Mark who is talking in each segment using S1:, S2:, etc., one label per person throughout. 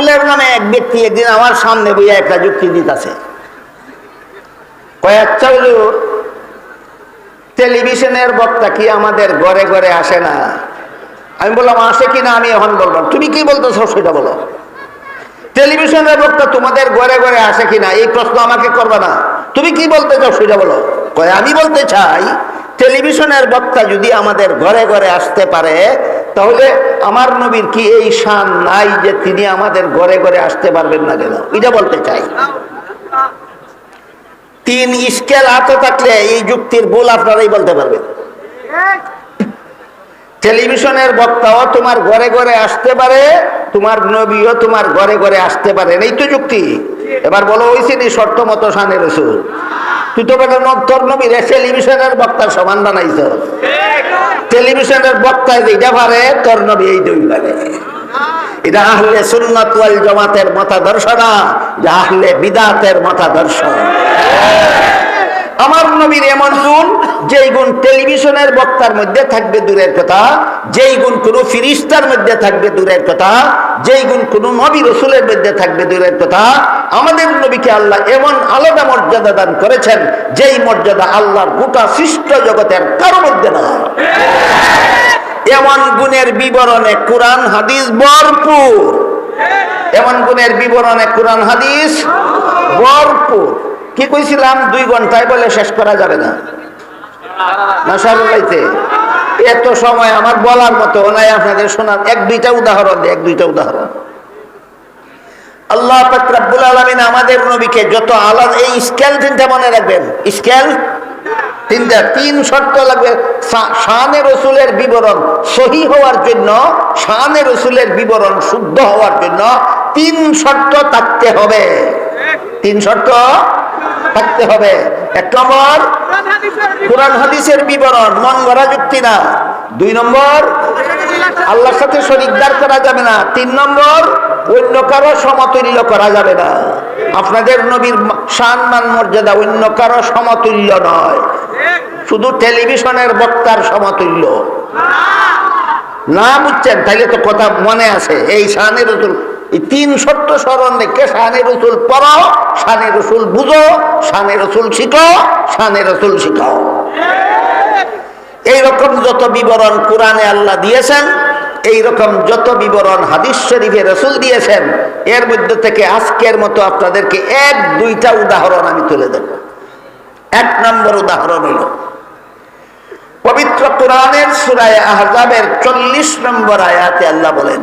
S1: রসুলের নামে এক ব্যক্তি একদিন আমার সামনে বইয়া একটা যুক্তি দিতেছে। কয়েকটা টেলিভিশনের বক্তা কি আমাদের ঘরে ঘরে আসে না? আমি বললাম, আসে কিনা আমি এখন বলব তুমি কি বলতেছো সেটা বলো। টেলিভিশনের বক্তা, তোমাদের ঘরে ঘরে আসে কিনা এই প্রশ্ন আমাকে করবে না। তুমি কি বলতে চাও সেটা বলো। কয়, আমি বলতে চাই টেলিভিশনের বক্তা যদি আমাদের ঘরে ঘরে আসতে পারে তাহলে আমার নবীর কি এই শান নাই যে তিনি আমাদের ঘরে ঘরে আসতে পারবেন না কেন? এটা বলতে চাই। তিন স্কেল হাতে থাকলে এই যুক্তির ভুল আপনারাই বলতে পারবেন। টেলিভিশনের বক্তাও তোমার ঘরে ঘরে আসতে পারে, তোমার নবীও তোমার ঘরে ঘরে আসতে পারে। এই তো যুক্তি। এবার বলো হয়েছে শর্ত মতো শানে রসুল। তুই তো তোর নবীর টেলিভিশনের বক্তার সমান বানাইছ। টেলিভিশনের বক্তায় যেটা পারে তোর নবী এই দুই পারে আমার নবীর এমন যেই গুণ টেলিভিশনের বক্তার মধ্যে থাকবে দূরের কথা, যেই গুণ কোন ফিরিস্তার মধ্যে থাকবে দূরের কথা, যেই গুণ কোন নবী রসুলের মধ্যে থাকবে দূরের কথা, আমাদের নবীকে আল্লাহ এমন আলাদা মর্যাদা দান করেছেন, যেই মর্যাদা আল্লাহর গোটা সৃষ্ট জগতের কারও মধ্যে না এমন গুণের বিবরণে কোরআন, হাদিস ভরপুর। এমন গুণের বিবরণে কোরআন, হাদিস ভরপুর। কি কইছিলাম? দুই ঘন্টায় বলে শেষ করা যাবে না। এত সময় আমার বলার মতো নাই, আপনাদের শোনার। এক, দুইটা উদাহরণ এক, দুইটা উদাহরণ। আল্লাহ আলমিন আমাদের নবীকে যত আলাদা, এই স্কেল তিনটা মনে রাখবেন। স্কেল তিনটা, তিন শর্ত লাগবে। রসুলের বিবরণ সহি হওয়ার জন্য, শানে রসুলের বিবরণ শুদ্ধ হওয়ার জন্য তিন শর্ত থাকতে হবে। তিন শর্ত থাকতে হবে। এক নম্বর কোরআন হাদিসের বিবরণ, মন গড়া যুক্তি না। দুই নম্বর, আল্লাহর সাথে শরিকদার করা যাবে না। তিন নম্বর, অন্য কারও সমতুল্য করা যাবে না। আপনাদের নবীর সম্মান মর্যাদা অন্য কারও সমতুল্য নয়। শুধু টেলিভিশনের বক্তার সমতুল্য। না বুঝছেন? তাইলে তো কথা মনে আছে। এই শানের এই তিন সত্য স্মরণ রেখে রসুল পড়ো শানে রসুল বুঝো, শানে রসুল শিখো, শানে রসুল শিখাও এইরকম যত বিবরণ কোরআনে আল্লাহ দিয়েছেন, এইরকম যত বিবরণ হাদিস শরীফে রসুল দিয়েছেন, এর মধ্যে থেকে আজকের মতো আপনাদেরকে এক দুইটা উদাহরণ আমি তুলে দেব। এক নম্বর উদাহরণ হইল পবিত্র কোরআনের সুরায় আহজাবের চল্লিশ নম্বর আয়াতে আল্লাহ বলেন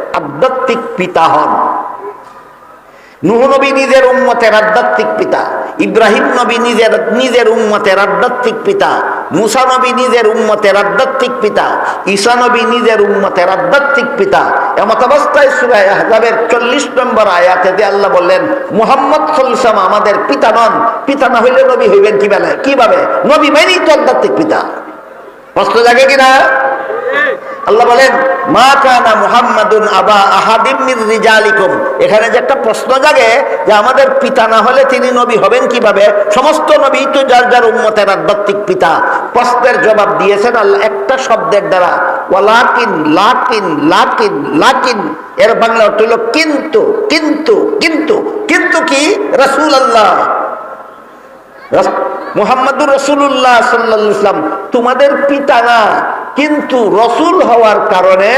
S1: আধ্যাত্মিক পিতা হন। নুহ নবী নিজের উম্মতের আধ্যাত্মিক পিতা, ইব্রাহিম নবী নিজের নিজের উম্মতের আধ্যাত্মিক পিতা, মুসা নবী নিজের উম্মতের আধ্যাত্মিক পিতা, ঈসা নবী নিজের উম্মতের আধ্যাত্মিক পিতা। এমত অবস্থায় সুরায় আহজাবের চল্লিশ নম্বর আয়াতে আল্লাহ বললেন, মোহাম্মদ সাল্লাম আমাদের পিতা নন। পিতা না হইলে নবী হইবেন কি বেলায় কীভাবে? নবী মানেই তো আধ্যাত্মিক পিতা। প্রশ্ন জাগে কিনা? আল্লাহ বলেন, মা কানা মুহাম্মাদুন আবা আহাদিম মির রিজালিকুম। এখানে যে একটা প্রশ্ন জাগে যে আমাদের পিতা না হলে তিনি নবী হবেন কীভাবে? সমস্ত নবী তো যার যার উম্মতের আধ্যাত্মিক পিতা। প্রশ্নের জবাব দিয়েছেন আল্লাহ একটা শব্দের দ্বারা। ওয়ালাকিন, লাকিন লাকিন লাকিন। এর বাংলা অর্থ হইল কিন্তু কিন্তু কিন্তু। কিন্তু কি? রাসূল আল্লাহ মোহাম্মদুর রসুল্লাহ সাল্লাম তোমাদের পিতা না। কিন্তু রসুল হওয়ার কারণে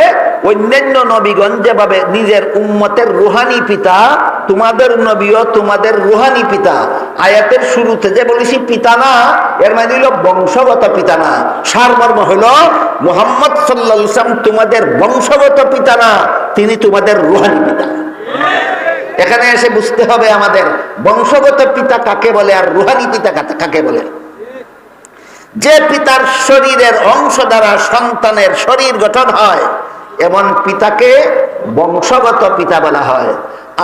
S1: অন্যান্য নবীগঞ্জ যেভাবে নিজের উম্মতের রুহানি পিতা, তোমাদের নবীও তোমাদের রুহানি পিতা। আয়াতের শুরুতে যে বলেছি পিতা না, এর মানে হইল বংশগত পিতা না। সারমর্ম হইল মোহাম্মদ সাল্লাম তোমাদের বংশগত পিতা না, তিনি তোমাদের রুহানি পিতা। এখানে এসে বুঝতে হবে আমাদের বংশগত পিতা কাকে বলে আর রুহানি পিতা কাকে বলে। যে পিতার শরীরের অংশ দ্বারা সন্তানের শরীর গঠন হয়, এমন পিতাকে বংশগত পিতা বলা হয়।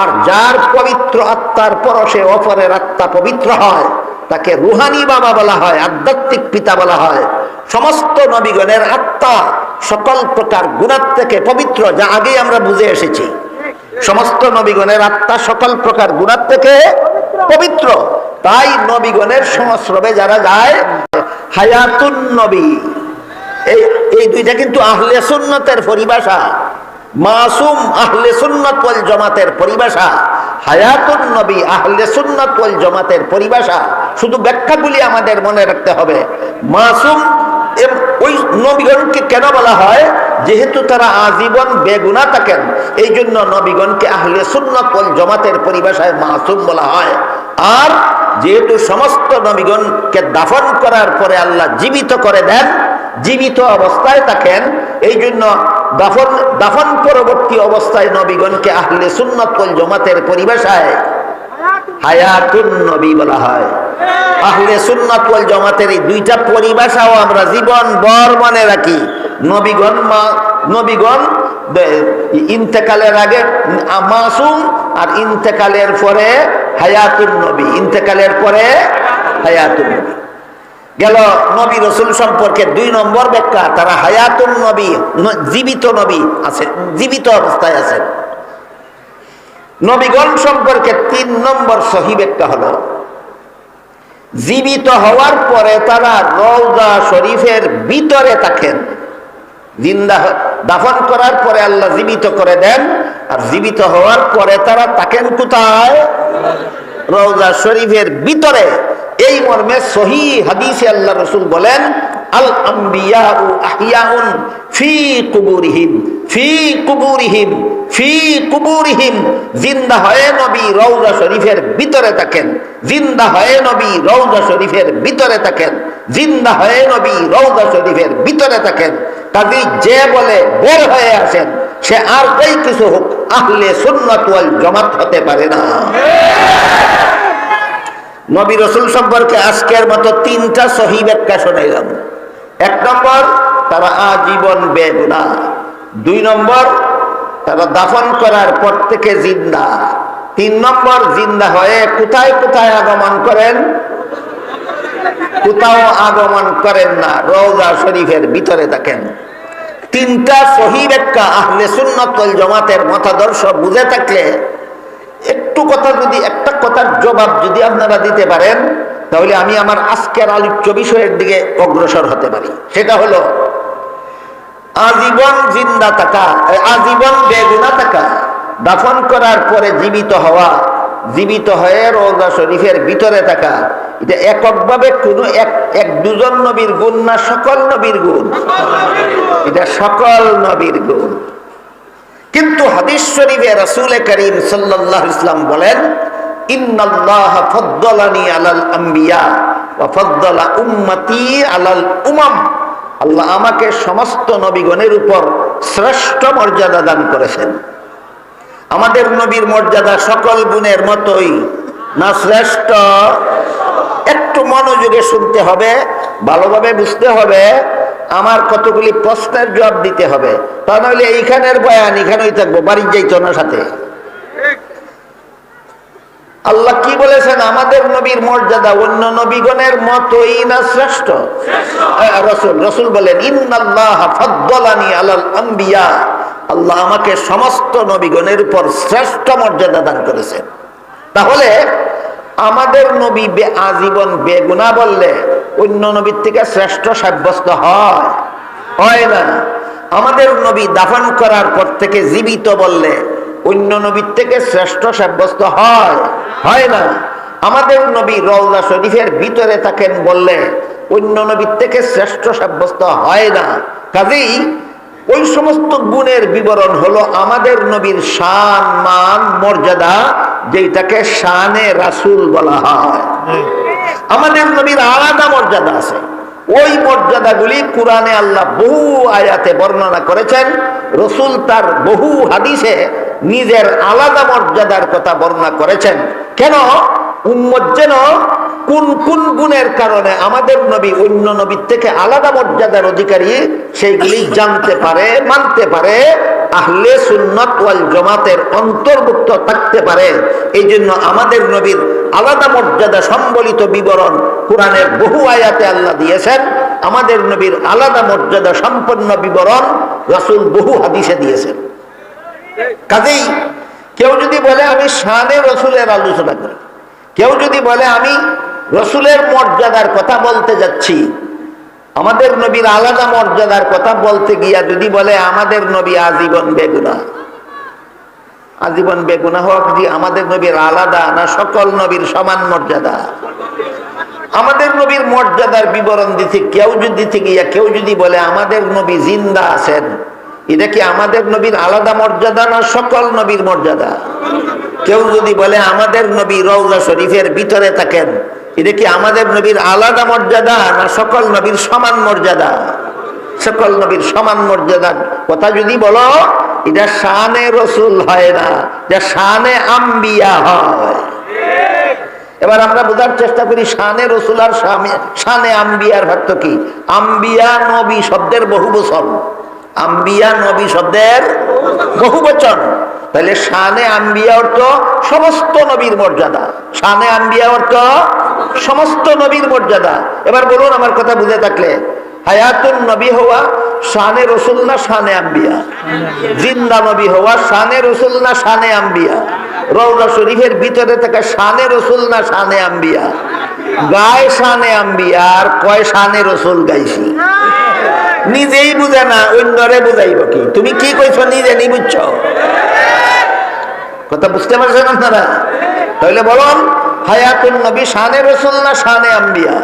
S1: আর যার পবিত্র আত্মার পরশে অপরের আত্মা পবিত্র হয়, তাকে রুহানি বাবা বলা হয়, আধ্যাত্মিক পিতা বলা হয়। সমস্ত নবীগণের আত্মা সকল প্রকার গুণার থেকে পবিত্র, যা আগেই আমরা বুঝে এসেছি। সমস্ত নবীগণের আত্মা সকল প্রকার গুণার থেকে পবিত্র। তাই নবীগণের সংস্রবে যারা যায় হায়াতুন নবী। এই এই দুইটা কিন্তু আহলে সুন্নতের পরিভাষা। মাসুম আহলে সুন্নত ওয়াল জামাতের পরিভাষা। হায়াতুন নবী আহলে সুন্নত ওয়াল জামাতের পরিভাষা। শুধু ব্যাখ্যাগুলি আমাদের মনে রাখতে হবে। মাসুম ওই নবীগণকে কেন বলা হয়? যেহেতু তারা আজীবন বেগুনা থাকেন। এই জন্য নবীগণকে আহলে সুন্নত ওয়াল জামাতের পরিভাষায় মাসুম বলা হয়। আর যেহেতু সমস্ত নবীগণকে দাফন করার পরে আল্লাহ জীবিত করে দেন, জীবিত অবস্থায় থাকেন, এই জন্য দাফন দাফন পরবর্তী অবস্থায় নবীগণকে আহলে সুন্নত জমাতের হায়াতুন নবী বলা হয়। জামাতের এই দুইটা পরিভাষাও আমরা জীবন বর মনে রাখি। নবীগণ মা, নবীগণ ইন্তেকালের আগে মাসুম আর ইন্তেকালের পরে হায়াতুন নবী। ইন্তেকালের পরে হায়াতুন নবী। গেল নবী রসুল সম্পর্কে দুই নম্বর ব্যাখ্যা, তারা হায়াতুন নবী জীবিত নবী আছে, জীবিত অবস্থায় আছেন নবীগণ সম্পর্কে তিন নম্বর সহি ব্যাখ্যা হলো, জীবিত হওয়ার পরে তারা রওজা শরীফের ভিতরে থাকেন। জিন্দা দাফন করার পরে আল্লাহ জীবিত করে দেন, আর জীবিত হওয়ার পরে তারা তাকেন কোথায়? রওজা শরীফের ভিতরে। এই মর্মে সহি হাদিসে আল্লাহ রসুল বলেন আল আহিয়াউন ফি ফি ফি জিন্দা নবী শরীফের ভিতরে থাকেন। জিন্দা নবী শরীফের ভিতরে থাকেন। জিন্দা নবী শরীফের ভিতরে থাকেন। কাজী যে বলে বের হয়ে আসেন, সে আর কই কিছু হোক, আহলে সুন্নাত জামাত হতে পারে না। নবী রসুল সম্পর্কে আজকের মতো তিনটা সহি ব্যাখ্যা শোনাইলাম। এক নম্বর, তারা আজীবন বেগুনা। দুই নম্বর, তারা দাফন করার পর থেকে জিন্দা। তিন নম্বর, জিন্দা হয়ে কোথায় কোথায় আগমন করেন? কোথাও আগমন করেন না, রওজা শরীফের ভিতরে থাকেন। তিনটা সহি ব্যাখ্যা আহলে ওয়াল জামাতের মতাদর্শ বুঝে থাকলে, একটু কথা যদি, একটা কথার জবাব যদি আপনারা দিতে পারেন তাহলে আমি আমার আজকের আলোচ্য বিষয়ের দিকে অগ্রসর হতে পারি। সেটা হলো, আজীবন জিন্দা থাকা আজীবন বেগুনা থাকা, দাফন করার পরে জীবিত হওয়া, জীবিত হয়ে রোজা শরীফের ভিতরে থাকা, এটা এককভাবে কোনো এক এক দুজন নবীর গুণ না সকল নবীর গুণ? এটা সকল নবীর গুণ। কিন্তু হাদিস শরীফে রাসুল করিম আলাইহি ইসলাম বলেন আলাল আম্বিয়া ফাদ্দালা উম্মতি আলাল আল্লাহ আমাকে সমস্ত নবীগণের উপর শ্রেষ্ঠ মর্যাদা দান করেছেন। আমাদের নবীর মর্যাদা সকল গুণের মতোই। না শ্রেষ্ঠ, একটু মনোযোগে শুনতে হবে, ভালোভাবে বুঝতে হবে, আমার কতগুলি প্রশ্নের জবাব দিতে হবে। তা নাহলে এইখানের বয়ান এখানেই থাকব, বাড়ি যাইতো না সাথে। আল্লাহ কি বলেছেন? আমাদের নবীর মর্যাদা অন্য নবীগণের মতই না শ্রেষ্ঠ? রসুল রসুল বলেন ইন্নাল্লাহ ফাদ্দালানি আলাল আম্বিয়া। আল্লাহ আমাকে সমস্ত নবীগণের উপর শ্রেষ্ঠ মর্যাদা দান করেছেন। তাহলে আমাদের নবী বে- আজীবন বেগুনা বললে অন্য নবীর থেকে শ্রেষ্ঠ সাব্যস্ত হয়? হয় না। আমাদের নবী দাফন করার পর থেকে জীবিত বললে অন্য নবীর থেকে শ্রেষ্ঠ সাব্যস্ত হয়। হয় না। আমাদের নবী রওজা শরীফের ভিতরে থাকেন বললে অন্য নবীর থেকে শ্রেষ্ঠ সাব্যস্ত হয় না। কাজেই ওই সমস্ত গুণের বিবরণ হলো আমাদের নবীর শান, মান, মর্যাদা যেটাকে শানে রাসূল বলা হয়। আমাদের নবীর আলাদা মর্যাদা আছে। ওই মর্যাদাগুলি কোরআনে আল্লাহ বহু আয়াতে বর্ণনা করেছেন। রসুল তার বহু হাদিসে নিজের আলাদা মর্যাদার কথা বর্ণনা করেছেন। কেন? উম্মত যেন কোন কোন গুণের কারণে আমাদের নবী অন্য নবীর থেকে আলাদা মর্যাদার অধিকারী, সেইগুলি জানতে পারে, মানতে পারে, আহলে সুন্নত ওয়াল জমাতের অন্তর্ভুক্ত থাকতে পারে। এই জন্য আমাদের নবীর আলাদা মর্যাদা সম্বলিত বিবরণ কোরআনের বহু আয়াতে আল্লাহ দিয়েছেন। আমাদের নবীর আলাদা মর্যাদা সম্পন্ন বিবরণ রাসূল বহু হাদিসে দিয়েছেন। কাজেই কেউ যদি বলে আমি শানে রসুলের আলোচনা করি, কেউ যদি বলে আমি রসুলের মর্যাদার কথা বলতে যাচ্ছি, আমাদের নবীর আলাদা মর্যাদার কথা বলতে গিয়া যদি বলে আমাদের নবী আজীবন বেগুনা আজীবন বেগুনা হওয়া কি আমাদের নবীর আলাদা না সকল নবীর সমান মর্যাদা। আমাদের নবীর মর্যাদার বিবরণ দিতে কেউ যদি থেকে গিয়া কেউ যদি বলে আমাদের নবী জিন্দা আছেন এটা কি আমাদের নবীর আলাদা মর্যাদা না সকল নবীর মর্যাদা? কেউ যদি বলে আমাদের নবী রৌজা শরীফের ভিতরে থাকেন, এটা কি আমাদের নবীর আলাদা মর্যাদা না সকল নবীর সমান মর্যাদা? সকল নবীর সমান মর্যাদা। কথা যদি বলো, এটা শানে রসুল হয় না, এটা শানে আম্বিয়া হয়। এবার আমরা বোঝার চেষ্টা করি, শানে রসুল আর শানে আম্বিয়ার ভার্থ কি? আম্বিয়া নবী শব্দের বহু বচন। আম্বিয়া নবী শব্দের বহু তাহলে শানে আম্বিয়া অর্থ সমস্ত নবীর মর্যাদা। শানে আম্বিয়া অর্থ সমস্ত নবীর মর্যাদা। এবার বলুন আমার কথা বুঝে থাকলে। হায়াতুন নবী হওয়া শানে রসুল না শানে আম্বিয়া? জিন্দা নবী হওয়া শানে রসুল না শানে আম্বিয়া? রৌজা শরীফের ভিতরে থাকা শানে রসুল না শানে আম্বিয়া? গায় শানে আম্বিয়া? আর কয় শানে রসুল গাইছি? নিজেই বুঝে না, অন্যরে বুঝাইব কি? তুমি কি কইছো নিজে নি বুঝছ? কথা বুঝতে পারছেন আপনারা? তাহলে বলুন, হায়াতুন নবী শানে রসুল না শানে আম্বিয়া?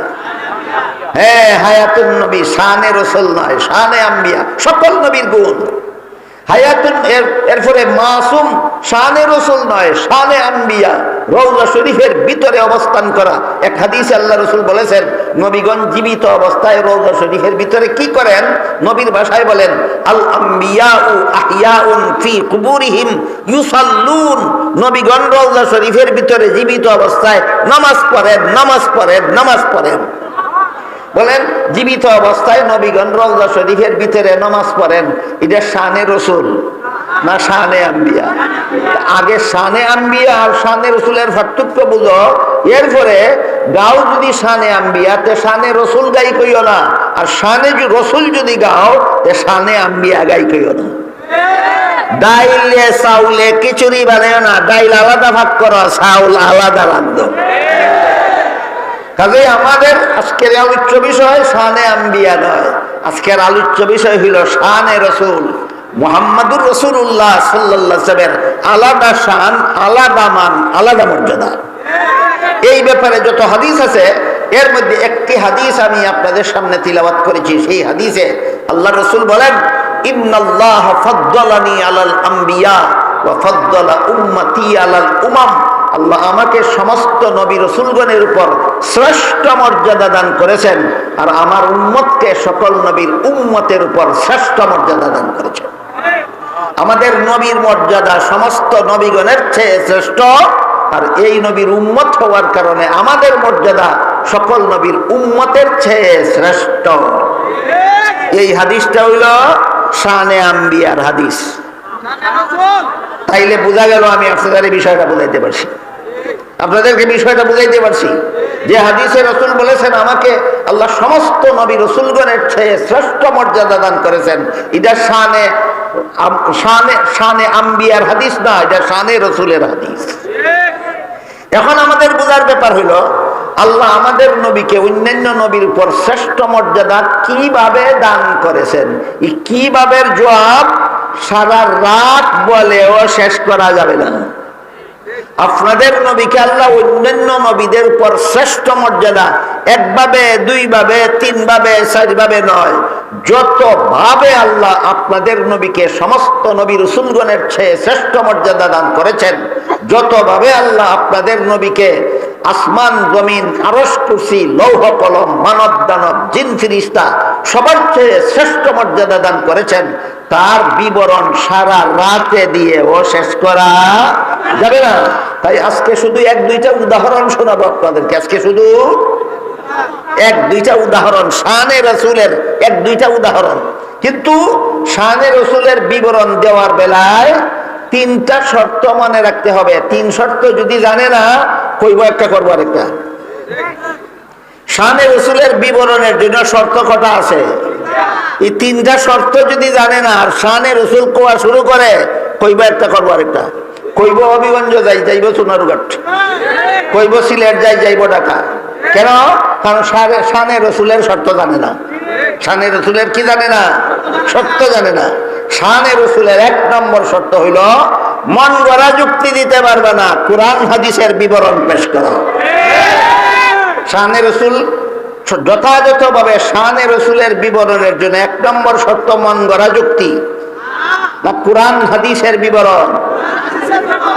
S1: হ্যাঁ হায়াতুন নবী শানে রসুল নয়, শানে আম্বিয়া। সকল নবীর গুণ। হায়াতুন এর, এরপরে মাসুম শানে রসুল নয়, শানে আম্বিয়া। রৌজা শরীফের ভিতরে অবস্থান করা। এক হাদিসে আল্লাহ রসুল বলেছেন, নবীগণ জীবিত অবস্থায় রৌজা শরীফের ভিতরে কি করেন? নবীর ভাষায় বলেন, আল আম্বিয়া ইউসাল্লুন। নবীগণ রৌজা শরীফের ভিতরে জীবিত অবস্থায় নামাজ পড়েন নামাজ পড়েন নামাজ পড়েন। বলেন, জীবিত অবস্থায় নবীগণ রওজা শরীফের ভিতরে নামাজ পড়েন। এটা শানে রসুল, না শানে আম্বিয়া? আগে শানে আম্বিয়া আর শানে রসুলের পার্থক্য বুঝো। এরপরে গাও যদি শানে আম্বিয়া, তে শানে রসুল গাই কইও না। আর শানে রসুল যদি গাও, তে শানে আম্বিয়া গাই কইও না। ডাইলে চাউলে খিচুড়ি বানায় না, ডাইল আলাদা ভাগ করো, চাউল আলাদা রান্ধো। কাজে আমাদের আজকের আলোচ্য বিষয় শানে আম্বিয়া নয়। আজকের আলোচ্য বিষয় হইল শানে রসুল। মোহাম্মদুর রসুল্লাহ সাল্লাহ সাহেবের আলাদা শান, আলাদা মান, আলাদা মর্যাদা। এই ব্যাপারে যত হাদিস আছে, এর মধ্যে একটি হাদিস আমি আপনাদের সামনে তিলাবাত করেছি। সেই হাদিসে আল্লাহ রসুল বলেন, ইন্নাল্লাহ ফদ্দলানি আলাল আম্বিয়া ওয়া ফদ্দলা উম্মতি আলাল উমাম। আল্লাহ আমাকে সমস্ত নবী রসুলগণের উপর শ্রেষ্ঠ মর্যাদা দান করেছেন আর আমার উম্মতকে সকল নবীর উম্মতের উপর শ্রেষ্ঠ মর্যাদা দান করেছেন। আমাদের নবীর মর্যাদা সমস্ত নবীগণের চেয়ে শ্রেষ্ঠ আর এই নবীর উম্মত হওয়ার কারণে আমাদের মর্যাদা সকল নবীর উম্মতের চেয়ে শ্রেষ্ঠ। এই হাদিসটা হইল শানে আম্বিয়ার হাদিস। তাইলে বোঝা গেল আমি আপনাদের বিষয়টা বুঝাইতে পারছি। আপনাদেরকে বিষয়টা বুঝাইতে পারছি যে হাদিসে রসুল বলেছেন, আমাকে আল্লাহ সমস্ত নবী রসুলগণের চেয়ে শ্রেষ্ঠ মর্যাদা দান করেছেন। এটা শানে শানে শানে আম্বিয়ার হাদিস না, এটা শানে রসুলের হাদিস। এখন আমাদের বোঝার ব্যাপার হলো আল্লাহ আমাদের নবীকে অন্যান্য নবীর উপর শ্রেষ্ঠ মর্যাদা কীভাবে দান করেছেন? কীভাবে জবাব সারা রাত বলেও শেষ করা যাবে না। আপনাদের নবীকে আল্লাহ অন্যান্য নবীদের উপর শ্রেষ্ঠ মর্যাদা একভাবে, দুইভাবে, তিনভাবে, চারভাবে নয়। যতভাবে আল্লাহ আপনাদের নবীকে সমস্ত নবী রসুলগণের চেয়ে শ্রেষ্ঠ মর্যাদা দান করেছেন যতভাবে আল্লাহ আপনাদের নবীকে আসমান, জমিন আরস কুরসি, লৌহ, কলম, মানব, দানব, জিন, ফিরিস্তা সবার চেয়ে শ্রেষ্ঠ মর্যাদা দান করেছেন, তার বিবরণ সারা রাতে দিয়ে ও শেষ করা যাবে না। তাই আজকে শুধু এক, দুইটা উদাহরণ শোনাবো আপনাদেরকে। আজকে শুধু এক, দুইটা উদাহরণ, শানে রসুলের এক, দুইটা উদাহরণ। কিন্তু শানে রসুলের বিবরণ দেওয়ার বেলায় তিনটা শর্ত মনে রাখতে হবে। তিন শর্ত যদি জানে না, কইব একটা, করব আরেকটা। শানে রসুলের বিবরণের জন্য শর্ত কটা আছে? এই তিনটা শর্ত যদি জানে না, আর শানে রসুল কোয়া শুরু করে, কইবা একটা, করব আরেকটা। কইব হবিগঞ্জ যাই, যাইব সোনারুঘাট কইব সিলেট যাই, যাইব ঢাকা। কেন? কারণ শানে রসুলের শর্ত জানে না। শানে রসুলের কি জানে না? শর্ত জানে না। শানে রসুলের এক নম্বর শর্ত হইল মন গড়া যুক্তি দিতে পারবে না। কোরআন, হাদিসের বিবরণ পেশ করো। শানে রসুল যথাযথভাবে শানে রসুলের বিবরণের জন্য এক নম্বর শর্ত মন গড়া যুক্তি। না কোরআন, হাদিসের বিবরণ।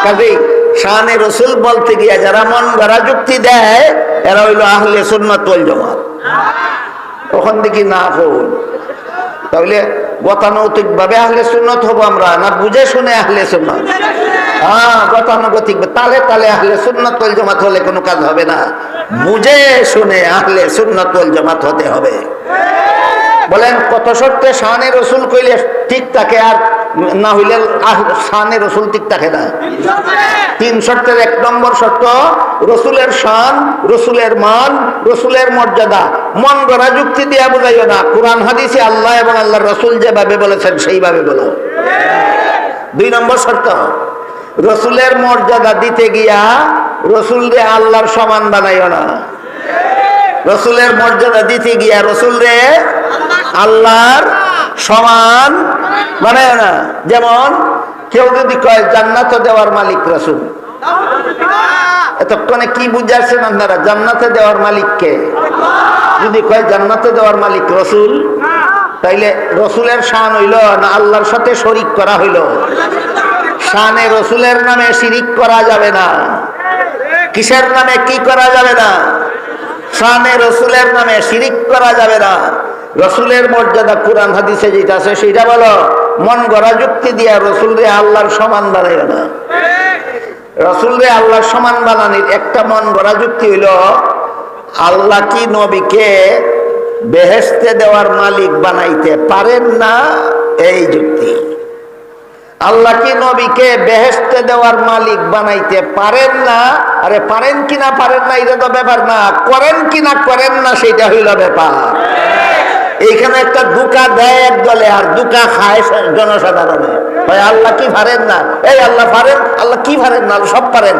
S1: কাজেই শানে রসুল বলতে গিয়ে যারা মন গড়া যুক্তি দেয়, এরা হইল আহলে সুন্নাত ওয়াল জামাত। তখন দেখি না হল তাহলে গতানৈতিক ভাবে আহলে সুন্নত হব আমরা না বুঝে শুনে আহলে সুন্নত? হ্যাঁ গতানুগতিক তালে তালে আহলে সুন্নত ওয়াল জামাত হলে কোনো কাজ হবে না। বুঝে শুনে আহলে সুন্নত ওয়াল জামাত হতে হবে। বলেন, কত শর্তে শানে রসুল কইলে ঠিক তাকে আর না হইলে শানে রসুল ঠিক থাকে না তিন শর্তের এক নম্বর শর্ত, রসুলের শান, রসুলের মান, রসুলের মর্যাদা। মন গড়া যুক্তি দিয়া বোঝাইও না। কোরআন, হাদিসে আল্লাহ এবং আল্লাহ রসুল যেভাবে বলেছেন, সেইভাবে বলো। দুই নম্বর শর্ত, রসুলের মর্যাদা দিতে গিয়া রসুল রে আল্লাহর সমান বানাইও না। রসুলের মর্যাদা দিতে গিয়া রসুল রে আল্লাহর সমান? বানায় না যেমন কেউ যদি কয় জান্নাত দেওয়ার মালিক রসুল। এতক্ষণে কি বুঝাচ্ছেন আপনারা? জান্নাতে দেওয়ার মালিককে যদি কয় জান্নাতে দেওয়ার মালিক রসুল, তাইলে রসুলের শান হইল না আল্লাহর সাথে শরিক করা হইল? শানে রসুলের নামে শিরিক করা যাবে না। কিসের নামে কি করা যাবে না? শানে রসুলের নামে শিরিক করা যাবে না। রসুলের মর্যাদা কোরআন হাদিসে যেটা আছে সেটা বলো, মন গড়া যুক্তি দিয়া রসুল রে আল্লাহর সমান বানাইও না। রসুল রে আল্লাহর সমান বানানির একটা মন গড়া যুক্তি হইল, আল্লাহ কি নবীকে বেহেস্তে দেওয়ার মালিক বানাইতে পারেন না এই যুক্তি? আল্লাহ কি নবীকে বেহেস্তে দেওয়ার মালিক বানাইতে পারেন না? আরে পারেন কিনা পারেন না, এটা তো ব্যাপার না। করেন কিনা করেন না, সেটা হইল ব্যাপার। এইখানে একটা দুকা দেয় এক দলে, আর দুকা খায় জনসাধারণে। ভাই আল্লাহ কি ভারেন না? এই আল্লাহ পারেন আল্লাহ কি পারেন না? সব পারেন।